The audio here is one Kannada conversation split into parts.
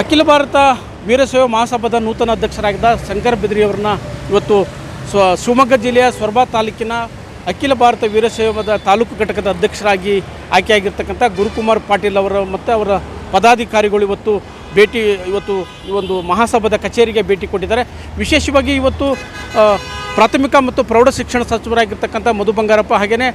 ಅಖಿಲ ಭಾರತ ವೀರಶೈವ ಮಹಾಸಭಾದ ನೂತನ ಅಧ್ಯಕ್ಷರಾಗಿದ್ದ ಶಂಕರ್ ಬಿದ್ರಿಯವರನ್ನ ಇವತ್ತು ಸ್ವ ಶಿವಮೊಗ್ಗ ಜಿಲ್ಲೆಯ ಸೊರಬ ತಾಲೂಕಿನ ಅಖಿಲ ಭಾರತ ವೀರಶೈವದ ತಾಲೂಕು ಘಟಕದ ಅಧ್ಯಕ್ಷರಾಗಿ ಆಯ್ಕೆಯಾಗಿರ್ತಕ್ಕಂಥ ಗುರುಕುಮಾರ್ ಪಾಟೀಲ್ ಅವರ ಮತ್ತು ಅವರ ಪದಾಧಿಕಾರಿಗಳು ಇವತ್ತು ಭೇಟಿ ಇವತ್ತು ಈ ಒಂದು ಮಹಾಸಭಾದ ಕಚೇರಿಗೆ ಭೇಟಿ ಕೊಟ್ಟಿದ್ದಾರೆ. ವಿಶೇಷವಾಗಿ ಇವತ್ತು ಪ್ರಾಥಮಿಕ ಮತ್ತು ಪ್ರೌಢ ಶಿಕ್ಷಣ ಸಚಿವರಾಗಿರ್ತಕ್ಕಂಥ ಮಧು ಬಂಗಾರಪ್ಪ ಹಾಗೆಯೇ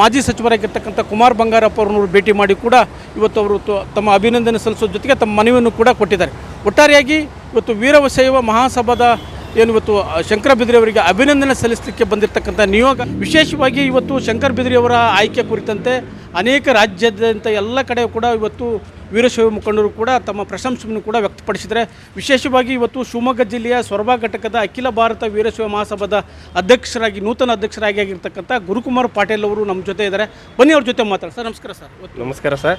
ಮಾಜಿ ಸಚಿವರಾಗಿರ್ತಕ್ಕಂಥ ಕುಮಾರ್ ಬಂಗಾರಪ್ಪ ಅವರನ್ನು ಭೇಟಿ ಮಾಡಿ ಕೂಡ ಇವತ್ತು ಅವರು ತಮ್ಮ ಅಭಿನಂದನೆ ಸಲ್ಲಿಸೋ ಜೊತೆಗೆ ತಮ್ಮ ಮನವಿಯನ್ನು ಕೂಡ ಕೊಟ್ಟಿದ್ದಾರೆ. ಒಟ್ಟಾರೆಯಾಗಿ ಇವತ್ತು ವೀರವಶೈವ ಮಹಾಸಭಾದ ಏನು ಇವತ್ತು ಶಂಕರ ಬಿದ್ರಿ ಅವರಿಗೆ ಅಭಿನಂದನೆ ಸಲ್ಲಿಸಲಿಕ್ಕೆ ಬಂದಿರತಕ್ಕಂಥ ನಿಯೋಗ, ವಿಶೇಷವಾಗಿ ಇವತ್ತು ಶಂಕರ್ ಬಿದ್ರಿ ಅವರ ಆಯ್ಕೆ ಕುರಿತಂತೆ ಅನೇಕ ರಾಜ್ಯಾದ್ಯಂತ ಎಲ್ಲ ಕಡೆ ಕೂಡ ಇವತ್ತು ವೀರಶೈವ ಮುಖಂಡರು ಕೂಡ ತಮ್ಮ ಪ್ರಶಂಸೆಯನ್ನು ಕೂಡ ವ್ಯಕ್ತಪಡಿಸಿದರೆ ವಿಶೇಷವಾಗಿ ಇವತ್ತು ಶಿವಮೊಗ್ಗ ಜಿಲ್ಲೆಯ ಸೊರಬ ಘಟಕದ ಅಖಿಲ ಭಾರತ ವೀರಶೈವ ಮಹಾಸಭಾದ ಅಧ್ಯಕ್ಷರಾಗಿ, ನೂತನ ಅಧ್ಯಕ್ಷರಾಗಿ ಆಗಿರ್ತಕ್ಕಂಥ ಗುರುಕುಮಾರ್ ಪಾಟೀಲ್ ಅವರು ನಮ್ಮ ಜೊತೆ ಇದ್ದಾರೆ. ಬನ್ನಿ ಅವ್ರ ಜೊತೆ ಮಾತಾಡಿ ಸರ್, ನಮಸ್ಕಾರ ಸರ್. ನಮಸ್ಕಾರ ಸರ್.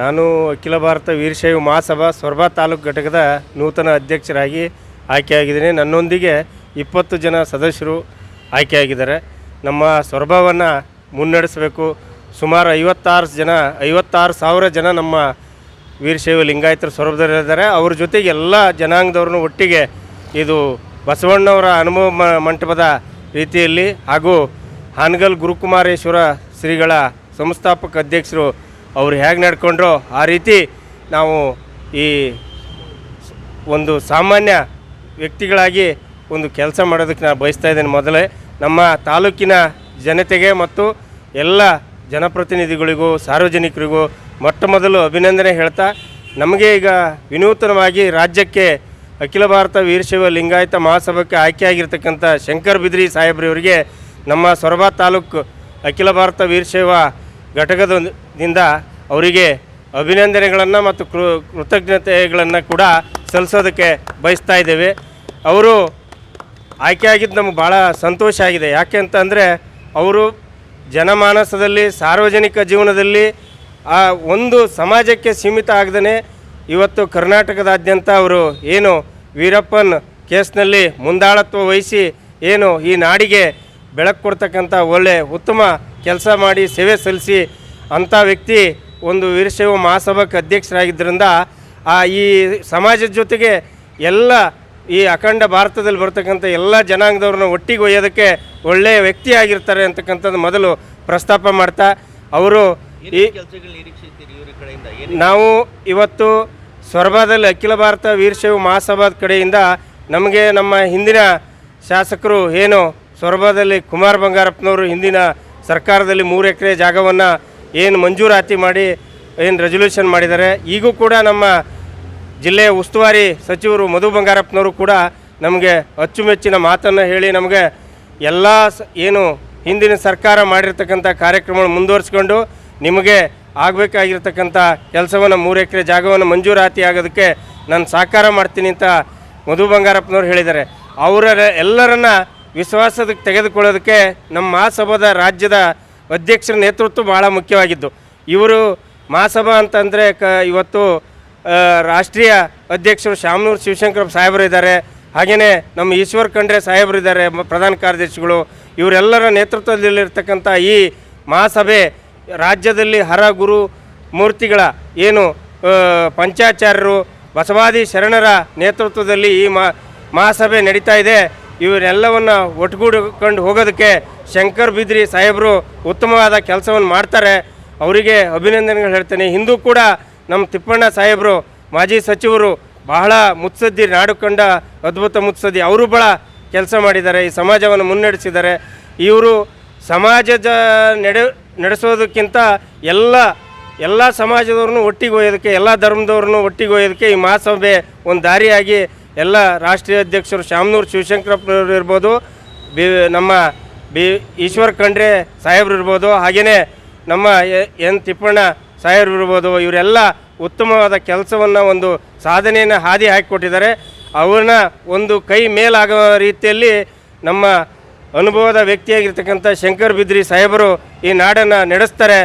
ನಾನು ಅಖಿಲ ಭಾರತ ವೀರಶೈವ ಮಹಾಸಭಾ ಸೊರಬ ತಾಲೂಕು ಘಟಕದ ನೂತನ ಅಧ್ಯಕ್ಷರಾಗಿ ಆಯ್ಕೆಯಾಗಿದ್ದೀನಿ. ನನ್ನೊಂದಿಗೆ ಇಪ್ಪತ್ತು ಜನ ಸದಸ್ಯರು ಆಯ್ಕೆಯಾಗಿದ್ದಾರೆ. ನಮ್ಮ ಸೊರಬವನ್ನು ಮುನ್ನಡೆಸಬೇಕು. ಸುಮಾರು ಐವತ್ತಾರು ಜನ, ಐವತ್ತಾರು ಸಾವಿರ ಜನ ನಮ್ಮ ವೀರಶೈವ ಲಿಂಗಾಯತರ ಸ್ವರೂಪದಲ್ಲಿದ್ದಾರೆ ಅವ್ರ ಜೊತೆಗೆ ಎಲ್ಲ ಜನಾಂಗದವ್ರನ್ನೂ ಒಟ್ಟಿಗೆ ಇದು ಬಸವಣ್ಣವರ ಅನುಭವ ಮಂಟಪದ ರೀತಿಯಲ್ಲಿ ಹಾಗೂ ಹಾನಗಲ್ ಗುರುಕುಮಾರೇಶ್ವರ ಶ್ರೀಗಳ ಸಂಸ್ಥಾಪಕ ಅಧ್ಯಕ್ಷರು ಅವರು ಹೇಗೆ ನಡ್ಕೊಂಡ್ರೋ ಆ ರೀತಿ ನಾವು ಈ ಒಂದು ಸಾಮಾನ್ಯ ವ್ಯಕ್ತಿಗಳಾಗಿ ಒಂದು ಕೆಲಸ ಮಾಡೋದಕ್ಕೆ ನಾನು ಬಯಸ್ತಾ ಇದ್ದೇನೆ ಮೊದಲೇ. ನಮ್ಮ ತಾಲೂಕಿನ ಜನತೆಗೆ ಮತ್ತು ಎಲ್ಲ ಜನಪ್ರತಿನಿಧಿಗಳಿಗೂ, ಸಾರ್ವಜನಿಕರಿಗೂ ಮೊಟ್ಟ ಮೊದಲು ಅಭಿನಂದನೆ ಹೇಳ್ತಾ, ನಮಗೆ ಈಗ ವಿನೂತನವಾಗಿ ರಾಜ್ಯಕ್ಕೆ ಅಖಿಲ ಭಾರತ ವೀರಶೈವ ಲಿಂಗಾಯತ ಮಹಾಸಭಕ್ಕೆ ಆಯ್ಕೆಯಾಗಿರ್ತಕ್ಕಂಥ ಶಂಕರ್ ಬಿದ್ರಿ ಸಾಹೇಬ್ರವರಿಗೆ ನಮ್ಮ ಸೊರಬ ತಾಲೂಕು ಅಖಿಲ ಭಾರತ ವೀರಶೈವ ಘಟಕದಿಂದ ಅವರಿಗೆ ಅಭಿನಂದನೆಗಳನ್ನು ಮತ್ತು ಕೃ, ಕೃತಜ್ಞತೆಗಳನ್ನು ಕೂಡ ಸಲ್ಲಿಸೋದಕ್ಕೆ ಬಯಸ್ತಾ ಇದ್ದೇವೆ. ಅವರು ಆಯ್ಕೆಯಾಗಿದ್ದು ನಮ್ಗೆ ಭಾಳ ಸಂತೋಷ ಆಗಿದೆ. ಯಾಕೆ ಅಂತಂದರೆ, ಅವರು ಜನಮಾನಸದಲ್ಲಿ, ಸಾರ್ವಜನಿಕ ಜೀವನದಲ್ಲಿ ಆ ಒಂದು ಸಮಾಜಕ್ಕೆ ಸೀಮಿತ ಆಗದೇ ಇವತ್ತು ಕರ್ನಾಟಕದಾದ್ಯಂತ ಅವರು ಏನು ವೀರಪ್ಪನ್ ಕೇಸ್ನಲ್ಲಿ ಮುಂದಾಳತ್ವ ವಹಿಸಿ ಏನು ಈ ನಾಡಿಗೆ ಬೆಳಕು ಕೊಡ್ತಕ್ಕಂಥ ಒಳ್ಳೆ ಉತ್ತಮ ಕೆಲಸ ಮಾಡಿ ಸೇವೆ ಸಲ್ಲಿಸಿ ಅಂಥ ವ್ಯಕ್ತಿ ಒಂದು ವೀರಶೈವ ಮಹಾಸಭಾಕ್ಕೆ ಅಧ್ಯಕ್ಷರಾಗಿದ್ದರಿಂದ ಆ ಈ ಸಮಾಜದ ಜೊತೆಗೆ ಎಲ್ಲ ಈ ಅಖಂಡ ಭಾರತದಲ್ಲಿ ಬರ್ತಕ್ಕಂಥ ಎಲ್ಲ ಜನಾಂಗದವ್ರನ್ನ ಒಟ್ಟಿಗೆ ಒಯ್ಯೋದಕ್ಕೆ ಒಳ್ಳೆಯ ವ್ಯಕ್ತಿ ಆಗಿರ್ತಾರೆ ಅಂತಕ್ಕಂಥದ್ದು ಮೊದಲು ಪ್ರಸ್ತಾಪ ಮಾಡ್ತಾ ಅವರು ಈ ನಾವು ಇವತ್ತು ಸೊರಬದಲ್ಲಿ ಅಖಿಲ ಭಾರತ ವೀರಶೈವ ಮಹಾಸಭಾದ ಕಡೆಯಿಂದ ನಮಗೆ ನಮ್ಮ ಹಿಂದಿನ ಶಾಸಕರು ಏನು ಸೊರಬದಲ್ಲಿ ಕುಮಾರ್ ಬಂಗಾರಪ್ಪನವರು ಹಿಂದಿನ ಸರ್ಕಾರದಲ್ಲಿ ಮೂರು ಎಕರೆ ಜಾಗವನ್ನು ಏನು ಮಂಜೂರಾತಿ ಮಾಡಿ ಏನು ರೆಸೊಲ್ಯೂಷನ್ ಮಾಡಿದ್ದಾರೆ. ಈಗೂ ಕೂಡ ನಮ್ಮ ಜಿಲ್ಲೆಯ ಉಸ್ತುವಾರಿ ಸಚಿವರು ಮಧು ಬಂಗಾರಪ್ಪನವರು ಕೂಡ ನಮಗೆ ಅಚ್ಚುಮೆಚ್ಚಿನ ಮಾತನ್ನು ಹೇಳಿ ನಮಗೆ ಎಲ್ಲ ಏನು ಹಿಂದಿನ ಸರ್ಕಾರ ಮಾಡಿರ್ತಕ್ಕಂಥ ಕಾರ್ಯಕ್ರಮಗಳು ಮುಂದುವರಿಸ್ಕೊಂಡು ನಿಮಗೆ ಆಗಬೇಕಾಗಿರ್ತಕ್ಕಂಥ ಕೆಲಸವನ್ನು ಮೂರು ಎಕರೆ ಜಾಗವನ್ನು ಮಂಜೂರಾತಿ ಆಗೋದಕ್ಕೆ ನಾನು ಸಹಕಾರ ಮಾಡ್ತೀನಿ ಅಂತ ಮಧು ಬಂಗಾರಪ್ಪನವರು ಹೇಳಿದ್ದಾರೆ. ಅವರ ಎಲ್ಲರನ್ನ ವಿಶ್ವಾಸದಕ್ಕೆ ತೆಗೆದುಕೊಳ್ಳೋದಕ್ಕೆ ನಮ್ಮ ಮಹಾಸಭಾದ ರಾಜ್ಯದ ಅಧ್ಯಕ್ಷರ ನೇತೃತ್ವ ಭಾಳ ಮುಖ್ಯವಾಗಿದ್ದು. ಇವರು ಮಹಾಸಭಾ ಅಂತಂದರೆ ಕ ಇವತ್ತು ರಾಷ್ಟ್ರೀಯ ಅಧ್ಯಕ್ಷರು ಶಾಮನೂರು ಶಿವಶಂಕರ ಸಾಹೇಬರು ಇದ್ದಾರೆ. ಹಾಗೆಯೇ ನಮ್ಮ ಈಶ್ವರ್ ಖಂಡ್ರೆ ಸಾಹೇಬರು ಇದ್ದಾರೆ ಪ್ರಧಾನ ಕಾರ್ಯದರ್ಶಿಗಳು. ಇವರೆಲ್ಲರ ನೇತೃತ್ವದಲ್ಲಿರ್ತಕ್ಕಂಥ ಈ ಮಹಾಸಭೆ ರಾಜ್ಯದಲ್ಲಿ ಹರ ಗುರು ಮೂರ್ತಿಗಳ ಏನು ಪಂಚಾಚಾರ್ಯರು, ಬಸವಾದಿ ಶರಣರ ನೇತೃತ್ವದಲ್ಲಿ ಈ ಮಹಾಸಭೆ ನಡೀತಾ ಇದೆ. ಇವರೆಲ್ಲವನ್ನು ಒಟ್ಟುಗೂಡಿಕೊಂಡು ಹೋಗೋದಕ್ಕೆ ಶಂಕರ್ ಬಿದ್ರಿ ಸಾಹೇಬರು ಉತ್ತಮವಾದ ಕೆಲಸವನ್ನು ಮಾಡ್ತಾರೆ. ಅವರಿಗೆ ಅಭಿನಂದನೆಗಳು ಹೇಳ್ತೇನೆ. ಹಿಂದೂ ಕೂಡ ನಮ್ಮ ತಿಪ್ಪಣ್ಣ ಸಾಹೇಬರು, ಮಾಜಿ ಸಚಿವರು ಬಹಳ ಮುತ್ಸದ್ದಿ ನಾಡು ಕಂಡ ಅದ್ಭುತ ಮುತ್ಸದ್ದಿ ಅವರು ಭಾಳ ಕೆಲಸ ಮಾಡಿದ್ದಾರೆ, ಈ ಸಮಾಜವನ್ನು ಮುನ್ನಡೆಸಿದ್ದಾರೆ. ಇವರು ಸಮಾಜದ ನಡೆ, ನಡೆಸೋದಕ್ಕಿಂತ ಎಲ್ಲ ಎಲ್ಲ ಸಮಾಜದವ್ರನ್ನೂ ಒಟ್ಟಿಗೆ ಒಯ್ಯೋದಕ್ಕೆ, ಎಲ್ಲ ಧರ್ಮದವ್ರನ್ನೂ ಒಟ್ಟಿಗೆ ಒಯ್ಯೋದಕ್ಕೆ ಈ ಮಹಾಸಭೆ ಒಂದು ದಾರಿಯಾಗಿ ಎಲ್ಲ ರಾಷ್ಟ್ರೀಯ ಅಧ್ಯಕ್ಷರು ಶಾಮನೂರು ಶಿವಶಂಕರಪ್ಪನವರು ಇರ್ಬೋದು, ಬಿ, ನಮ್ಮ ಬಿ, ಈಶ್ವರ್ ಖಂಡ್ರೆ ಸಾಹೇಬ್ರು ಇರ್ಬೋದು ಹಾಗೆಯೇ ನಮ್ಮ ಎನ್ ತಿಪ್ಪಣ್ಣ ಸಾಹೇಬ್ರು ಇರ್ಬೋದು, ಇವರೆಲ್ಲ ಉತ್ತಮವಾದ ಕೆಲಸವನ್ನು ಒಂದು ಸಾಧನೆಯನ್ನು ಹಾದಿ ಹಾಕಿಕೊಟ್ಟಿದ್ದಾರೆ. ಅವ್ರನ್ನ ಒಂದು ಕೈ ಮೇಲಾಗುವ ರೀತಿಯಲ್ಲಿ ನಮ್ಮ ಅನುಭವದ ವ್ಯಕ್ತಿಯಾಗಿರ್ತಕ್ಕಂಥ ಶಂಕರ್ ಬಿದ್ರಿ ಸಾಹೇಬರು ಈ ನಾಡನ್ನು ನಡೆಸ್ತಾರೆ.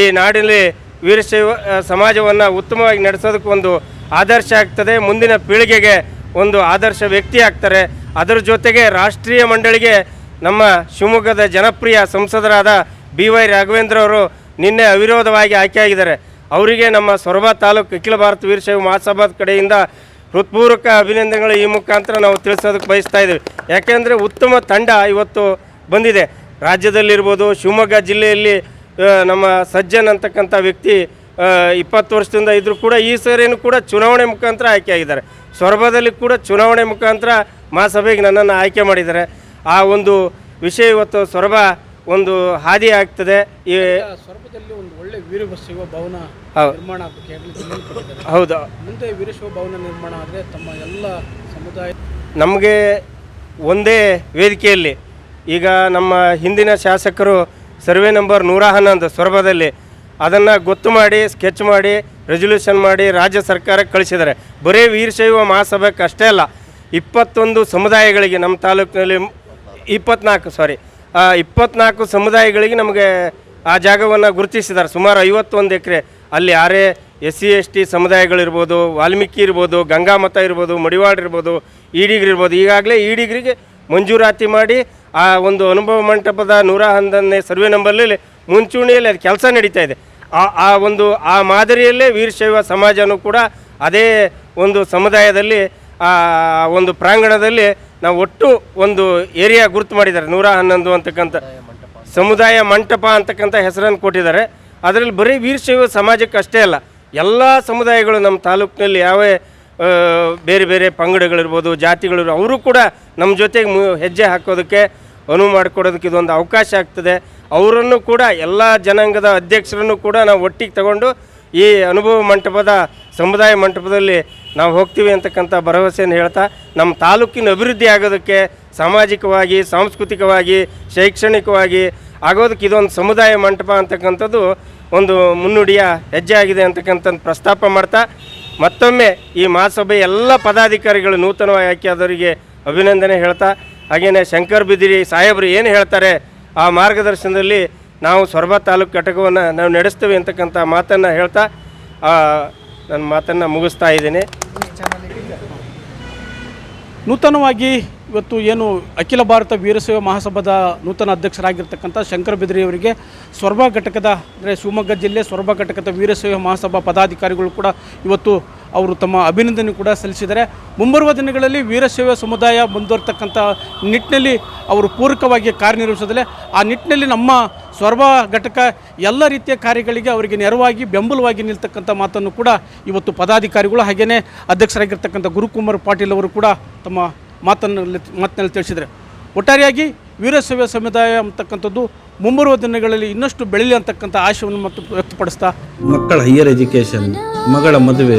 ಈ ನಾಡಿನಲ್ಲಿ ವೀರಶೈವ ಸಮಾಜವನ್ನು ಉತ್ತಮವಾಗಿ ನಡೆಸೋದಕ್ಕೆ ಒಂದು ಆದರ್ಶ ಆಗ್ತದೆ. ಮುಂದಿನ ಪೀಳಿಗೆಗೆ ಒಂದು ಆದರ್ಶ ವ್ಯಕ್ತಿ ಆಗ್ತಾರೆ. ಅದರ ಜೊತೆಗೆ ರಾಷ್ಟ್ರೀಯ ಮಂಡಳಿಗೆ ನಮ್ಮ ಶಿವಮೊಗ್ಗದ ಜನಪ್ರಿಯ ಸಂಸದರಾದ ಬಿ ವೈ ರಾಘವೇಂದ್ರ ಅವರು ನಿನ್ನೆ ಅವಿರೋಧವಾಗಿ ಆಯ್ಕೆಯಾಗಿದ್ದಾರೆ. ಅವರಿಗೆ ನಮ್ಮ ಸೊರಬ ತಾಲೂಕು ಅಖಿಲ ಭಾರತ ವೀರಶೈವ ಮಹಾಸಭಾದ ಕಡೆಯಿಂದ ಹೃತ್ಪೂರ್ವಕ ಅಭಿನಂದನೆಗಳು ಈ ಮುಖಾಂತರ ನಾವು ತಿಳಿಸೋದಕ್ಕೆ ಬಯಸ್ತಾ ಇದ್ದೀವಿ. ಯಾಕೆಂದರೆ ಉತ್ತಮ ತಂಡ ಇವತ್ತು ಬಂದಿದೆ. ರಾಜ್ಯದಲ್ಲಿರ್ಬೋದು, ಶಿವಮೊಗ್ಗ ಜಿಲ್ಲೆಯಲ್ಲಿ ನಮ್ಮ ಸಜ್ಜನ್ ಅಂತಕ್ಕಂಥ ವ್ಯಕ್ತಿ ಇಪ್ಪತ್ತು ವರ್ಷದಿಂದ ಇದ್ದರೂ ಕೂಡ ಈ ಸರಿಯೂ ಕೂಡ ಚುನಾವಣೆ ಮುಖಾಂತರ ಆಯ್ಕೆಯಾಗಿದ್ದಾರೆ. ಸೊರಬದಲ್ಲಿ ಕೂಡ ಚುನಾವಣೆ ಮುಖಾಂತರ ಮಹಾಸಭೆಗೆ ನನ್ನನ್ನು ಆಯ್ಕೆ ಮಾಡಿದ್ದಾರೆ. ಆ ಒಂದು ವಿಷಯ ಇವತ್ತು ಸೊರಬ ಒಂದು ಹಾದಿ ಆಗ್ತದೆ. ಈ ಸ್ವರ್ಪದಲ್ಲಿ ಒಂದು ಒಳ್ಳೆ ವೀರಶೈವ ಭವನ ಹೌದು. ನಿರ್ಮಾಣ ಆಗಬೇಕು ಹೌದು. ಮುಂದೆ ವೀರಶೈವ ಭವನ ನಿರ್ಮಾಣ ಆದರೆ ತಮ್ಮ ಎಲ್ಲ ಸಮುದಾಯ ನಮಗೆ ಒಂದೇ ವೇದಿಕೆಯಲ್ಲಿ ಈಗ ನಮ್ಮ ಹಿಂದಿನ ಶಾಸಕರು ಸರ್ವೆ ನಂಬರ್ ನೂರ ಹನ್ನೊಂದು ಸೊರಬದಲ್ಲಿ ಅದನ್ನು ಗೊತ್ತು ಮಾಡಿ ಸ್ಕೆಚ್ ಮಾಡಿ ರೆಸೊಲ್ಯೂಷನ್ ಮಾಡಿ ರಾಜ್ಯ ಸರ್ಕಾರಕ್ಕೆ ಕಳಿಸಿದ್ದಾರೆ. ಬರೀ ವೀರಶೈವ ಮಹಾಸಭೆಗೆ ಅಷ್ಟೇ ಅಲ್ಲ ಇಪ್ಪತ್ತೊಂದು ಸಮುದಾಯಗಳಿಗೆ ನಮ್ಮ ತಾಲೂಕಿನಲ್ಲಿ ಇಪ್ಪತ್ನಾಲ್ಕು ಸಾರಿ ಇಪ್ಪತ್ನಾಲ್ಕು ಸಮುದಾಯಗಳಿಗೆ ನಮಗೆ ಆ ಜಾಗವನ್ನು ಗುರುತಿಸಿದ್ದಾರೆ. ಸುಮಾರು ಐವತ್ತೊಂದು ಎಕರೆ. ಅಲ್ಲಿ ಯಾರೇ ಎಸ್ ಸಿ, ಎಸ್ ಟಿ ಸಮುದಾಯಗಳಿರ್ಬೋದು ವಾಲ್ಮೀಕಿ ಇರ್ಬೋದು ಗಂಗಾಮತ ಇರ್ಬೋದು ಮಡಿವಾಡ್ ಇರ್ಬೋದು ಇರ್ಬೋದು. ಈಗಾಗಲೇ ಈಡಿಗ್ರಿಗೆ ಮಂಜೂರಾತಿ ಮಾಡಿ ಆ ಒಂದು ಅನುಭವ ಮಂಟಪದ ನೂರ ಹನ್ನೊಂದನೇ ಸರ್ವೆ ನಂಬರ್ನಲ್ಲಿ ಮುಂಚೂಣಿಯಲ್ಲಿ ಅದು ಕೆಲಸ ನಡೀತಾ ಇದೆ. ಆ ಆ ಒಂದು, ಆ ಮಾದರಿಯಲ್ಲೇ ವೀರಶೈವ ಸಮಾಜನೂ ಕೂಡ ಅದೇ ಒಂದು ಸಮುದಾಯದಲ್ಲಿ ಆ, ಒಂದು ಪ್ರಾಂಗಣದಲ್ಲಿ ನಾವು ಒಟ್ಟು ಒಂದು ಏರಿಯಾ ಗುರುತು ಮಾಡಿದ್ದಾರೆ. ನೂರ ಹನ್ನೊಂದು ಅಂತಕ್ಕಂಥ ಸಮುದಾಯ ಮಂಟಪ ಅಂತಕ್ಕಂಥ ಹೆಸರನ್ನು ಕೊಟ್ಟಿದ್ದಾರೆ. ಅದರಲ್ಲಿ ಬರೀ ವೀರಶೈವ ಸಮಾಜಕ್ಕೆ ಅಷ್ಟೇ ಅಲ್ಲ, ಎಲ್ಲ ಸಮುದಾಯಗಳು ನಮ್ಮ ತಾಲೂಕಿನಲ್ಲಿ ಯಾವ ಬೇರೆ ಬೇರೆ ಪಂಗಡಗಳಿರ್ಬೋದು, ಜಾತಿಗಳಿರ್ಬೋದು, ಅವರು ಕೂಡ ನಮ್ಮ ಜೊತೆಗೆ ಹೆಜ್ಜೆ ಹಾಕೋದಕ್ಕೆ, ಅನುವು ಮಾಡಿಕೊಡೋದಕ್ಕೆ ಇದೊಂದು ಅವಕಾಶ ಆಗ್ತದೆ. ಅವರನ್ನು ಕೂಡ, ಎಲ್ಲ ಜನಾಂಗದ ಅಧ್ಯಕ್ಷರನ್ನು ಕೂಡ ನಾವು ಒಟ್ಟಿಗೆ ತಗೊಂಡು ಈ ಅನುಭವ ಮಂಟಪದ, ಸಮುದಾಯ ಮಂಟಪದಲ್ಲಿ ನಾವು ಹೋಗ್ತೀವಿ ಅಂತಕ್ಕಂಥ ಭರವಸೆಯನ್ನು ಹೇಳ್ತಾ, ನಮ್ಮ ತಾಲೂಕಿನ ಅಭಿವೃದ್ಧಿ ಆಗೋದಕ್ಕೆ ಸಾಮಾಜಿಕವಾಗಿ, ಸಾಂಸ್ಕೃತಿಕವಾಗಿ, ಶೈಕ್ಷಣಿಕವಾಗಿ ಆಗೋದಕ್ಕೆ ಇದೊಂದು ಸಮುದಾಯ ಮಂಟಪ ಅಂತಕ್ಕಂಥದ್ದು ಒಂದು ಮುನ್ನುಡಿಯ ಹೆಜ್ಜೆ ಆಗಿದೆ ಅಂತಕ್ಕಂಥದ್ದು ಪ್ರಸ್ತಾಪ ಮಾಡ್ತಾ, ಮತ್ತೊಮ್ಮೆ ಈ ಮಹಾಸಭೆ ಎಲ್ಲ ಪದಾಧಿಕಾರಿಗಳು ನೂತನವಾಗಿ ಆಯ್ಕೆಯಾದವರಿಗೆ ಅಭಿನಂದನೆ ಹೇಳ್ತಾ ಹಾಗೆಯೇ ಶಂಕರ್ ಬಿದಿರಿ ಸಾಹೇಬರು ಏನು ಹೇಳ್ತಾರೆ ಆ ಮಾರ್ಗದರ್ಶನದಲ್ಲಿ ನಾವು ಸೊರಬ ತಾಲೂಕು ಘಟಕವನ್ನು ನಾವು ನಡೆಸ್ತೇವೆ ಅಂತಕ್ಕಂಥ ಮಾತನ್ನು ಹೇಳ್ತಾ ನನ್ನ ಮಾತನ್ನು ಮುಗಿಸ್ತಾ ಇದ್ದೀನಿ. ನೂತನವಾಗಿ ಇವತ್ತು ಏನು ಅಖಿಲ ಭಾರತ ವೀರಶೈವ ಮಹಾಸಭಾದ ನೂತನ ಅಧ್ಯಕ್ಷರಾಗಿರ್ತಕ್ಕಂಥ ಶಂಕರ ಬಿದ್ರಿ ಅವರಿಗೆ ಸೊರಬ ಘಟಕದ, ಅಂದರೆ ಶಿವಮೊಗ್ಗ ಜಿಲ್ಲೆ ಸೊರಬ ಘಟಕದ ವೀರಶೈವ ಮಹಾಸಭಾ ಪದಾಧಿಕಾರಿಗಳು ಕೂಡ ಇವತ್ತು ಅವರು ತಮ್ಮ ಅಭಿನಂದನೆ ಕೂಡ ಸಲ್ಲಿಸಿದ್ದಾರೆ. ಮುಂಬರುವ ದಿನಗಳಲ್ಲಿ ವೀರಶೈವ ಸಮುದಾಯ ಮುಂದುವರ್ತಕ್ಕಂಥ ನಿಟ್ಟಿನಲ್ಲಿ ಅವರು ಪೂರಕವಾಗಿ ಕಾರ್ಯನಿರ್ವಹಿಸಿದರೆ ಆ ನಿಟ್ಟಿನಲ್ಲಿ ನಮ್ಮ ಸ್ವರ್ವ ಘಟಕ ಎಲ್ಲ ರೀತಿಯ ಕಾರ್ಯಗಳಿಗೆ ಅವರಿಗೆ ನೆರವಾಗಿ, ಬೆಂಬಲವಾಗಿ ನಿಲ್ತಕ್ಕಂಥ ಮಾತನ್ನು ಕೂಡ ಇವತ್ತು ಪದಾಧಿಕಾರಿಗಳು ಹಾಗೆಯೇ ಅಧ್ಯಕ್ಷರಾಗಿರ್ತಕ್ಕಂಥ ಗುರುಕುಮಾರ್ ಪಾಟೀಲ್ ಅವರು ಕೂಡ ತಮ್ಮ ಮಾತನ್ನು ಮಾತಿನಲ್ಲಿ ತಿಳಿಸಿದ್ದಾರೆ. ಒಟ್ಟಾರೆಯಾಗಿ ವೀರಶೈವ ಸಮುದಾಯ ಅಂತಕ್ಕಂಥದ್ದು ಮುಂಬರುವ ದಿನಗಳಲ್ಲಿ ಇನ್ನಷ್ಟು ಬೆಳೀಲಿ ಅಂತಕ್ಕಂಥ ಆಶಯವನ್ನು ಮತ್ತು ವ್ಯಕ್ತಪಡಿಸ್ತಾ ಮಕ್ಕಳ ಹೈಯರ್ ಎಜುಕೇಷನ್ ಮಗಳ ಮದುವೆ